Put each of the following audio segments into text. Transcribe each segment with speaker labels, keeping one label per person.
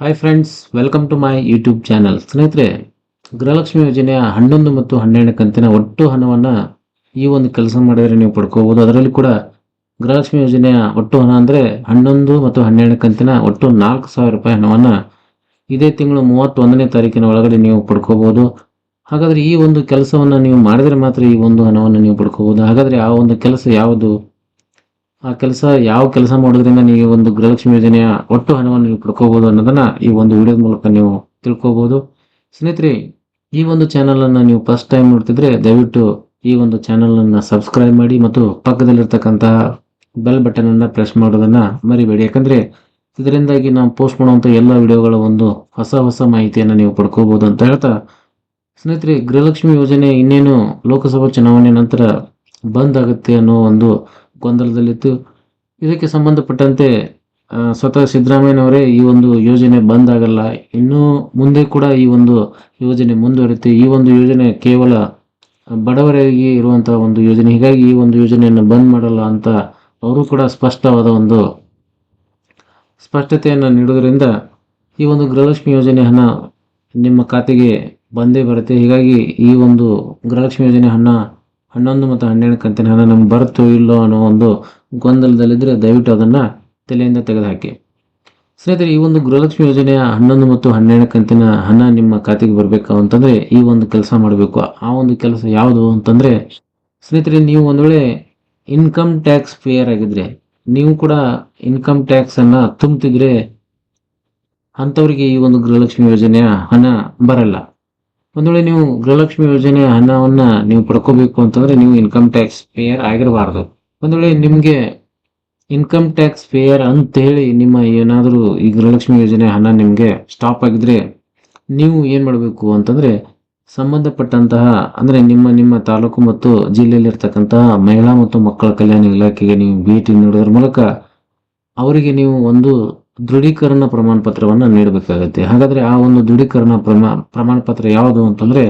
Speaker 1: Hi friends welcome to my YouTube channel ಸ್ನೇಹಿತರೆ, ಗೃಹಲಕ್ಷ್ಮಿ ಯೋಜನೆಯ ಹನ್ನೊಂದು ಮತ್ತು ಹನ್ನೆರಡು ಕಂತಿನ ಒಟ್ಟು ಹಣವನ್ನು ಈ ಒಂದು ಕೆಲಸ ಮಾಡಿದರೆ ನೀವು ಪಡ್ಕೋಬೋದು. ಅದರಲ್ಲಿ ಕೂಡ ಗೃಹಲಕ್ಷ್ಮಿ ಯೋಜನೆಯ ಒಟ್ಟು ಹಣ ಅಂದರೆ ಹನ್ನೊಂದು ಮತ್ತು ಹನ್ನೆರಡು ಕಂತಿನ ಒಟ್ಟು ನಾಲ್ಕು ಸಾವಿರ ರೂಪಾಯಿ ಹಣವನ್ನು ಇದೇ ತಿಂಗಳು ಮೂವತ್ತೊಂದನೇ ತಾರೀಕಿನ ಒಳಗಡೆ ನೀವು ಪಡ್ಕೋಬೋದು. ಹಾಗಾದರೆ ಈ ಒಂದು ಕೆಲಸವನ್ನು ನೀವು ಮಾಡಿದರೆ ಮಾತ್ರ ಈ ಒಂದು ಹಣವನ್ನು ನೀವು ಪಡ್ಕೋಬೋದು. ಹಾಗಾದರೆ ಆ ಒಂದು ಕೆಲಸ ಯಾವುದು? ಆ ಕೆಲಸ, ಯಾವ ಕೆಲಸ ಮಾಡೋದ್ರಿಂದ ನೀವು ಒಂದು ಗೃಹಲಕ್ಷ್ಮಿ ಯೋಜನೆಯ ಒಟ್ಟು ಹಣವನ್ನು ನೀವು ಪಡ್ಕೋಬಹುದು ಅನ್ನೋದನ್ನ ಈ ಒಂದು ವಿಡಿಯೋದ ಮೂಲಕ ನೀವು ತಿಳ್ಕೋಬಹುದು. ಸ್ನೇಹಿತರೆ, ಈ ಒಂದು ಚಾನೆಲ್ ಅನ್ನ ನೀವು ಫಸ್ಟ್ ಟೈಮ್ ನೋಡ್ತಿದ್ರೆ ದಯವಿಟ್ಟು ಈ ಒಂದು ಚಾನೆಲ್ ಅನ್ನ ಸಬ್ಸ್ಕ್ರೈಬ್ ಮಾಡಿ ಮತ್ತು ಪಕ್ಕದಲ್ಲಿರ್ತಕ್ಕಂತಹ ಬೆಲ್ ಬಟನ್ ಅನ್ನ ಪ್ರೆಸ್ ಮಾಡೋದನ್ನ ಮರಿಬೇಡಿ. ಯಾಕಂದ್ರೆ ಇದರಿಂದಾಗಿ ನಾವು ಪೋಸ್ಟ್ ಮಾಡುವಂತ ಎಲ್ಲ ವಿಡಿಯೋಗಳ ಒಂದು ಹೊಸ ಹೊಸ ಮಾಹಿತಿಯನ್ನು ನೀವು ಪಡ್ಕೋಬಹುದು ಅಂತ ಹೇಳ್ತಾ, ಸ್ನೇಹಿತರೆ, ಗೃಹಲಕ್ಷ್ಮಿ ಯೋಜನೆ ಇನ್ನೇನು ಲೋಕಸಭಾ ಚುನಾವಣೆ ನಂತರ ಬಂದ್ ಆಗುತ್ತೆ ಅನ್ನೋ ಒಂದು ಗೊಂದಲದಲ್ಲಿತ್ತು. ಇದಕ್ಕೆ ಸಂಬಂಧಪಟ್ಟಂತೆ ಸ್ವತಃ ಸಿದ್ದರಾಮಯ್ಯನವರೇ ಈ ಒಂದು ಯೋಜನೆ ಬಂದಾಗಲ್ಲ. ಇನ್ನೂ ಮುಂದೆ ಕೂಡ ಈ ಒಂದು ಯೋಜನೆ ಮುಂದುವರಿಯುತ್ತೆ. ಈ ಒಂದು ಯೋಜನೆ ಕೇವಲ ಬಡವರಿಗೆ ಇರುವಂತಹ ಒಂದು ಯೋಜನೆ. ಹೀಗಾಗಿ ಈ ಒಂದು ಯೋಜನೆಯನ್ನು ಬಂದ್ ಮಾಡಲ್ಲ ಅಂತ ಅವರು ಕೂಡ ಸ್ಪಷ್ಟವಾದ ಒಂದು ಸ್ಪಷ್ಟತೆಯನ್ನು ನೀಡುವುದರಿಂದ ಈ ಒಂದು ಗೃಹಲಕ್ಷ್ಮಿ ಯೋಜನೆ ಹಣ ನಿಮ್ಮ ಖಾತೆಗೆ ಬಂದೇ ಬರುತ್ತೆ. ಹೀಗಾಗಿ ಈ ಒಂದು ಗೃಹಲಕ್ಷ್ಮಿ ಯೋಜನೆ ಹಣ ಹನ್ನೊಂದು ಮತ್ತು ಹನ್ನೆರಡು ಕಂತಿನ ಹಣ ನಮ್ಗೆ ಬರುತ್ತೋ ಇಲ್ಲೋ ಅನ್ನೋ ಒಂದು ಗೊಂದಲದಲ್ಲಿದ್ದರೆ ದಯವಿಟ್ಟು ಅದನ್ನು ತಲೆಯಿಂದ ತೆಗೆದುಹಾಕಿ. ಸ್ನೇಹಿತರೆ, ಈ ಒಂದು ಗೃಹಲಕ್ಷ್ಮಿ ಯೋಜನೆಯ ಹನ್ನೊಂದು ಮತ್ತು ಹನ್ನೆರಡು ಕಂತಿನ ಹಣ ನಿಮ್ಮ ಖಾತೆಗೆ ಬರಬೇಕು ಅಂತಂದರೆ ಈ ಒಂದು ಕೆಲಸ ಮಾಡಬೇಕು. ಆ ಒಂದು ಕೆಲಸ ಯಾವುದು ಅಂತಂದರೆ, ಸ್ನೇಹಿತರೆ, ನೀವು ಒಂದು ವೇಳೆ ಇನ್ಕಮ್ ಟ್ಯಾಕ್ಸ್ ಪೇಯರ್ ಆಗಿದ್ರೆ, ನೀವು ಕೂಡ ಇನ್ಕಮ್ ಟ್ಯಾಕ್ಸನ್ನು ತುಂಬ್ತಿದ್ರೆ ಅಂಥವರಿಗೆ ಈ ಒಂದು ಗೃಹಲಕ್ಷ್ಮಿ ಯೋಜನೆಯ ಹಣ ಬರಲ್ಲ. ಒಂದು ವೇಳೆ ನೀವು ಗೃಹಲಕ್ಷ್ಮಿ ಯೋಜನೆ ಹಣವನ್ನ ನೀವು ಪಡ್ಕೋಬೇಕು ಅಂತಂದ್ರೆ ನೀವು ಇನ್ಕಮ್ ಟ್ಯಾಕ್ಸ್ ಪೇಯರ್ ಆಗಿರಬಾರ್ದು. ಒಂದು ವೇಳೆ ನಿಮಗೆ ಇನ್ಕಮ್ ಟ್ಯಾಕ್ಸ್ ಪೇಯರ್ ಅಂತ ಹೇಳಿ ನಿಮ್ಮ ಏನಾದರೂ ಈ ಗೃಹಲಕ್ಷ್ಮಿ ಯೋಜನೆ ಹಣ ನಿಮಗೆ ಸ್ಟಾಪ್ ಆಗಿದ್ರೆ ನೀವು ಏನು ಮಾಡಬೇಕು ಅಂತಂದ್ರೆ ಸಂಬಂಧಪಟ್ಟಂತಹ, ಅಂದ್ರೆ ನಿಮ್ಮ ನಿಮ್ಮ ತಾಲೂಕು ಮತ್ತು ಜಿಲ್ಲೆಯಲ್ಲಿರ್ತಕ್ಕಂತಹ ಮಹಿಳಾ ಮತ್ತು ಮಕ್ಕಳ ಕಲ್ಯಾಣ ಇಲಾಖೆಗೆ ನೀವು ಭೇಟಿ ನೀಡೋದ್ರ ಮೂಲಕ ಅವರಿಗೆ ನೀವು ಒಂದು ದೃಢೀಕರಣ ಪ್ರಮಾಣ ಪತ್ರವನ್ನು ನೀಡಬೇಕಾಗತ್ತೆ. ಹಾಗಾದ್ರೆ ಆ ಒಂದು ದೃಢೀಕರಣ ಪ್ರಮಾ ಪ್ರಮಾಣ ಪತ್ರ ಯಾವುದು ಅಂತಂದ್ರೆ,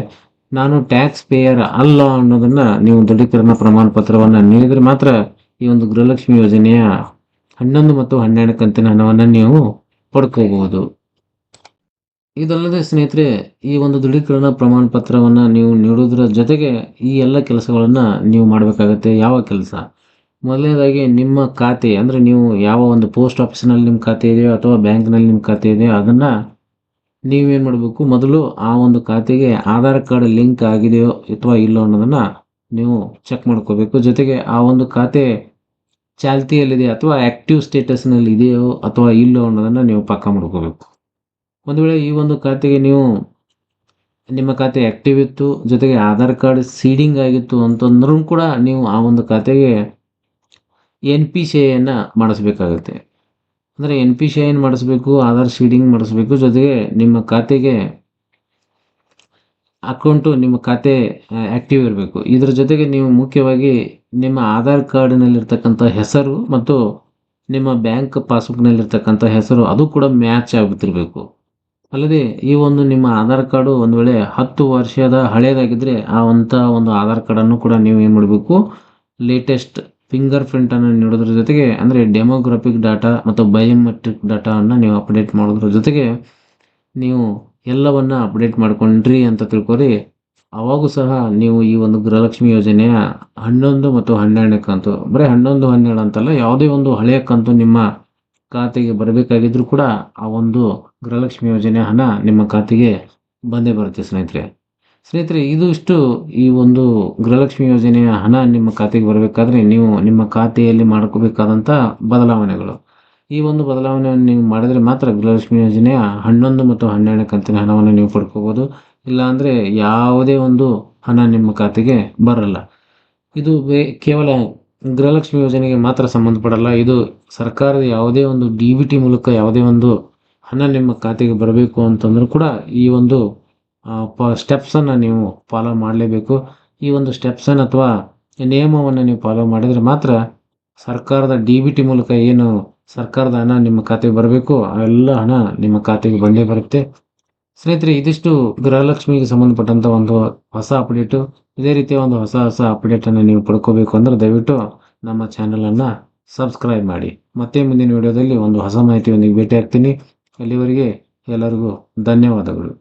Speaker 1: ನಾನು ಟ್ಯಾಕ್ಸ್ ಪೇಯರ್ ಅಲ್ಲ ಅನ್ನೋದನ್ನ ನೀವು ದೃಢೀಕರಣ ಪ್ರಮಾಣ ಪತ್ರವನ್ನು ನೀಡಿದರೆ ಮಾತ್ರ ಈ ಒಂದು ಗೃಹಲಕ್ಷ್ಮಿ ಯೋಜನೆಯ ಹನ್ನೊಂದು ಮತ್ತು ಹನ್ನೆರಡು ಕಂತಿನ ಹಣವನ್ನು ನೀವು ಪಡ್ಕೋಬಹುದು. ಇದಲ್ಲದೆ ಸ್ನೇಹಿತರೆ, ಈ ಒಂದು ದೃಢೀಕರಣ ಪ್ರಮಾಣ ಪತ್ರವನ್ನು ನೀವು ನೀಡುವುದರ ಜೊತೆಗೆ ಈ ಎಲ್ಲ ಕೆಲಸಗಳನ್ನು ನೀವು ಮಾಡಬೇಕಾಗತ್ತೆ. ಯಾವ ಕೆಲಸ? ಮೊದಲನೇದಾಗಿ ನಿಮ್ಮ ಖಾತೆ, ಅಂದರೆ ನೀವು ಯಾವ ಒಂದು ಪೋಸ್ಟ್ ಆಫೀಸ್ನಲ್ಲಿ ನಿಮ್ಮ ಖಾತೆ ಇದೆಯೋ ಅಥವಾ ಬ್ಯಾಂಕ್ನಲ್ಲಿ ನಿಮ್ಮ ಖಾತೆ ಇದೆಯೋ ಅದನ್ನು ನೀವೇನು ಮಾಡಬೇಕು? ಮೊದಲು ಆ ಒಂದು ಖಾತೆಗೆ ಆಧಾರ್ ಕಾರ್ಡ್ ಲಿಂಕ್ ಆಗಿದೆಯೋ ಅಥವಾ ಇಲ್ಲೋ ಅನ್ನೋದನ್ನು ನೀವು ಚೆಕ್ ಮಾಡ್ಕೋಬೇಕು. ಜೊತೆಗೆ ಆ ಒಂದು ಖಾತೆ ಚಾಲ್ತಿಯಲ್ಲಿದೆ ಅಥವಾ ಆ್ಯಕ್ಟಿವ್ ಸ್ಟೇಟಸ್ನಲ್ಲಿ ಇದೆಯೋ ಅಥವಾ ಇಲ್ಲೋ ಅನ್ನೋದನ್ನು ನೀವು ಪಕ್ಕ ಮಾಡ್ಕೋಬೇಕು. ಒಂದು ವೇಳೆ ಈ ಒಂದು ಖಾತೆಗೆ ನೀವು ನಿಮ್ಮ ಖಾತೆ ಆ್ಯಕ್ಟಿವ್ ಇತ್ತು, ಜೊತೆಗೆ ಆಧಾರ್ ಕಾರ್ಡ್ ಸೀಡಿಂಗ್ ಆಗಿತ್ತು ಅಂತಂದ್ರೂ ಕೂಡ ನೀವು ಆ ಒಂದು ಖಾತೆಗೆ ಎನ್ ಪಿ ಶೇಯನ್ನು ಮಾಡಿಸ್ಬೇಕಾಗುತ್ತೆ. ಅಂದರೆ ಎನ್ ಪಿ ಸಿ ಏನು ಮಾಡಿಸ್ಬೇಕು, ಆಧಾರ್ ಸೀಡಿಂಗ್ ಮಾಡಿಸ್ಬೇಕು, ಜೊತೆಗೆ ನಿಮ್ಮ ಖಾತೆಗೆ ಅಕೌಂಟು, ನಿಮ್ಮ ಖಾತೆ ಆ್ಯಕ್ಟಿವ್ ಇರಬೇಕು. ಇದರ ಜೊತೆಗೆ ನೀವು ಮುಖ್ಯವಾಗಿ ನಿಮ್ಮ ಆಧಾರ್ ಕಾರ್ಡ್ನಲ್ಲಿರ್ತಕ್ಕಂಥ ಹೆಸರು ಮತ್ತು ನಿಮ್ಮ ಬ್ಯಾಂಕ್ ಪಾಸ್ಬುಕ್ನಲ್ಲಿರ್ತಕ್ಕಂಥ ಹೆಸರು, ಅದು ಕೂಡ ಮ್ಯಾಚ್ ಆಗುತ್ತಿರಬೇಕು ಅಲ್ಲದೆ ಈ ಒಂದು ನಿಮ್ಮ ಆಧಾರ್ ಕಾರ್ಡು ಒಂದು ವೇಳೆ ಹತ್ತು ವರ್ಷದ ಹಳೆಯದಾಗಿದ್ದರೆ ಆ ಅಂಥ ಒಂದು ಆಧಾರ್ ಕಾರ್ಡನ್ನು ಕೂಡ ನೀವು ಏನು ಮಾಡಬೇಕು ಲೇಟೆಸ್ಟ್ ಫಿಂಗರ್ ಪ್ರಿಂಟನ್ನು ನೀಡೋದ್ರ ಜೊತೆಗೆ, ಅಂದರೆ ಡೆಮೋಗ್ರಫಿಕ್ ಡಾಟಾ ಮತ್ತು ಬಯೋಮೆಟ್ರಿಕ್ ಡಾಟಾವನ್ನು ನೀವು ಅಪ್ಡೇಟ್ ಮಾಡೋದ್ರ ಜೊತೆಗೆ ನೀವು ಎಲ್ಲವನ್ನ ಅಪ್ಡೇಟ್ ಮಾಡ್ಕೊಂಡ್ರಿ ಅಂತ ತಿಳ್ಕೊರಿ. ಅವಾಗೂ ಸಹ ನೀವು ಈ ಒಂದು ಗೃಹಲಕ್ಷ್ಮಿ ಯೋಜನೆಯ ಹನ್ನೊಂದು ಮತ್ತು ಹನ್ನೆರಡನೇ ಕಂತು ಬರೀ ಹನ್ನೊಂದು, ಹನ್ನೆರಡು ಅಂತಲ್ಲ, ಯಾವುದೇ ಒಂದು ಹಳೆಯ ಕಂತು ನಿಮ್ಮ ಖಾತೆಗೆ ಬರಬೇಕಾಗಿದ್ರು ಕೂಡ ಆ ಒಂದು ಗೃಹಲಕ್ಷ್ಮಿ ಯೋಜನೆ ಹಣ ನಿಮ್ಮ ಖಾತೆಗೆ ಬಂದೇ ಬರುತ್ತೆ ಸ್ನೇಹಿತರೆ. ಸ್ನೇಹಿತರೆ, ಇದು ಇಷ್ಟು ಈ ಒಂದು ಗೃಹಲಕ್ಷ್ಮಿ ಯೋಜನೆಯ ಹಣ ನಿಮ್ಮ ಖಾತೆಗೆ ಬರಬೇಕಾದ್ರೆ ನೀವು ನಿಮ್ಮ ಖಾತೆಯಲ್ಲಿ ಮಾಡ್ಕೋಬೇಕಾದಂಥ ಬದಲಾವಣೆಗಳು. ಈ ಒಂದು ಬದಲಾವಣೆಯನ್ನು ನೀವು ಮಾಡಿದರೆ ಮಾತ್ರ ಗೃಹಲಕ್ಷ್ಮಿ ಯೋಜನೆಯ ಹನ್ನೊಂದು ಮತ್ತು ಹನ್ನೆರಡು ಕಂತಿನ ಹಣವನ್ನು ನೀವು ಪಡ್ಕೋಬೋದು ಇಲ್ಲಾಂದರೆ ಯಾವುದೇ ಒಂದು ಹಣ ನಿಮ್ಮ ಖಾತೆಗೆ ಬರಲ್ಲ. ಇದು ಬೇ ಕೇವಲ ಗೃಹಲಕ್ಷ್ಮಿ ಯೋಜನೆಗೆ ಮಾತ್ರ ಸಂಬಂಧಪಡಲ್ಲ. ಇದು ಸರ್ಕಾರದ ಯಾವುದೇ ಒಂದು ಡಿ ಬಿ ಟಿ ಮೂಲಕ ಯಾವುದೇ ಒಂದು ಹಣ ನಿಮ್ಮ ಖಾತೆಗೆ ಬರಬೇಕು ಅಂತಂದ್ರೂ ಕೂಡ ಈ ಒಂದು ಪ ಸ್ಟೆಪ್ಸನ್ನು ನೀವು ಫಾಲೋ ಮಾಡಲೇಬೇಕು. ಈ ಒಂದು ಸ್ಟೆಪ್ಸನ್ನು ಅಥವಾ ನಿಯಮವನ್ನು ನೀವು ಫಾಲೋ ಮಾಡಿದರೆ ಮಾತ್ರ ಸರ್ಕಾರದ ಡಿ ಬಿ ಟಿ ಮೂಲಕ ಏನು ಸರ್ಕಾರದ ಹಣ ನಿಮ್ಮ ಖಾತೆಗೆ ಬರಬೇಕು ಆ ಎಲ್ಲ ಹಣ ನಿಮ್ಮ ಖಾತೆಗೆ ಬಂದೇ ಬರುತ್ತೆ. ಸ್ನೇಹಿತರೆ, ಇದಿಷ್ಟು ಗೃಹಲಕ್ಷ್ಮಿಗೆ ಸಂಬಂಧಪಟ್ಟಂಥ ಒಂದು ಹೊಸ ಅಪ್ಡೇಟು ಇದೇ ರೀತಿಯ ಒಂದು ಹೊಸ ಹೊಸ ಅಪ್ಡೇಟನ್ನು ನೀವು ಪಡ್ಕೋಬೇಕು ಅಂದ್ರೆ ದಯವಿಟ್ಟು ನಮ್ಮ ಚಾನಲನ್ನು ಸಬ್ಸ್ಕ್ರೈಬ್ ಮಾಡಿ. ಮತ್ತೆ ಮುಂದಿನ ವಿಡಿಯೋದಲ್ಲಿ ಒಂದು ಹೊಸ ಮಾಹಿತಿಯೊಂದಿಗೆ ಭೇಟಿ ಆಗ್ತೀನಿ ಅಲ್ಲಿವರೆಗೆ ಎಲ್ಲರಿಗೂ ಧನ್ಯವಾದಗಳು.